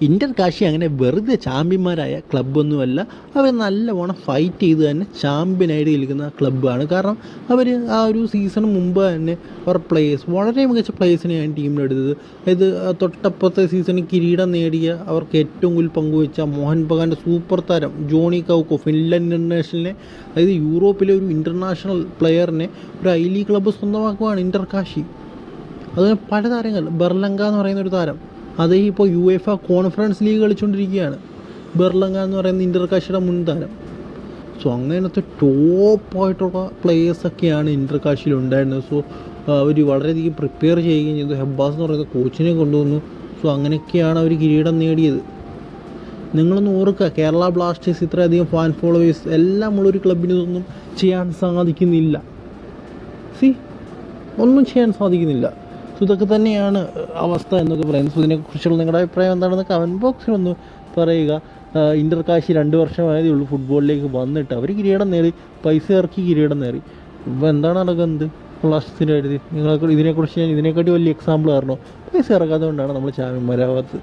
Inter Kashi അങ്ങനെ വെറുതെ ചാമ്പ്യന്മാരായ ക്ലബ്ബൊന്നുമല്ല അവർ നല്ലവണ്ണം ഫൈറ്റ് ചെയ്ത് തന്നെ ചാമ്പ്യനായിട്ട് നിൽക്കുന്ന ക്ലബ്ബാണ് കാരണം അവർ ആ ഒരു സീസൺ മുമ്പ് തന്നെ അവർ പ്ലേയേഴ്സ് വളരെ മികച്ച പ്ലേയേഴ്സിനെയാണ് ടീമിലെടുത്തത് അതായത് തൊട്ടപ്പുറത്തെ സീസണിൽ കിരീടം നേടിയ അവർക്ക് ഏറ്റവും കൂടുതൽ പങ്കുവച്ച മോഹൻ ബഗാന്റെ സൂപ്പർ താരം ജോണി കൗക്കോ ഫിൻലൻഡ് ഇന്റർനാഷണലിനെ അതായത് യൂറോപ്പിലെ ഒരു ഇന്റർനാഷണൽ പ്ലെയറിനെ ഒരു ഐ ലീഗ് ക്ലബ്ബ് സ്വന്തമാക്കുകയാണ് ഇന്റർ കാശി അതുപോലെ പല താരങ്ങൾ ബെർലങ്ക എന്ന് പറയുന്ന ഒരു താരം അത് ഇപ്പോൾ യു എഫ് കോൺഫറൻസ് ലീഗ് കളിച്ചുകൊണ്ടിരിക്കുകയാണ് ബെർലങ്ക എന്ന് പറയുന്ന ഇന്റർകാശിയുടെ മുൻതാരം. സോ അങ്ങനത്തെ ടോപ്പായിട്ടുള്ള പ്ലേയേഴ്സൊക്കെയാണ് ഇന്റർകാശിയിൽ ഉണ്ടായിരുന്നത്. സോ അവർ വളരെയധികം പ്രിപ്പയർ ചെയ്യുകയും ചെയ്തു. ഹെബ്ബാസ് എന്ന് പറയുന്ന കോച്ചിനെ കൊണ്ടുവന്നു. സോ അങ്ങനെയൊക്കെയാണ് അവർ കിരീടം നേടിയത്. നിങ്ങളൊന്ന് ഓർക്കുക കേരള ബ്ലാസ്റ്റേഴ്സ് ഇത്രയധികം ഫാൻ ഫോളോവേഴ്സ് എല്ലാം ഉള്ളൊരു ക്ലബിന് ഇതൊന്നും ചെയ്യാൻ സാധിക്കുന്നില്ല. സി ഒന്നും ചെയ്യാൻ സാധിക്കുന്നില്ല. സോ ഇതൊക്കെ തന്നെയാണ് അവസ്ഥ എന്നൊക്കെ പറയുന്നത്. സോ ഇതിനെക്കുറിച്ചുള്ള നിങ്ങളുടെ അഭിപ്രായം എന്താണെന്ന് കമന്റ് ബോക്സിൽ ഒന്ന് പറയുക. ഇന്റർ കാശ് രണ്ട് വർഷമായതേ ഉള്ളൂ ഫുട്ബോളിലേക്ക് വന്നിട്ട്. അവർ കിരീടം നേടി പൈസ ഇറക്കി കിരീടം നേടി. ഇപ്പോൾ എന്താണ് നടക്കുന്നത്? ബ്ലാസ്റ്റേഴ്സിന്റെ കാര്യത്തിൽ നിങ്ങൾക്ക് ഇതിനെക്കുറിച്ച് ഞാൻ ഇതിനെക്കാട്ടി വലിയ എക്സാമ്പിൾ കാരണം? പൈസ ഇറക്കാത്തത് കൊണ്ടാണ് നമ്മൾ ചാമ്പ്യന്മാരാവാത്തത്.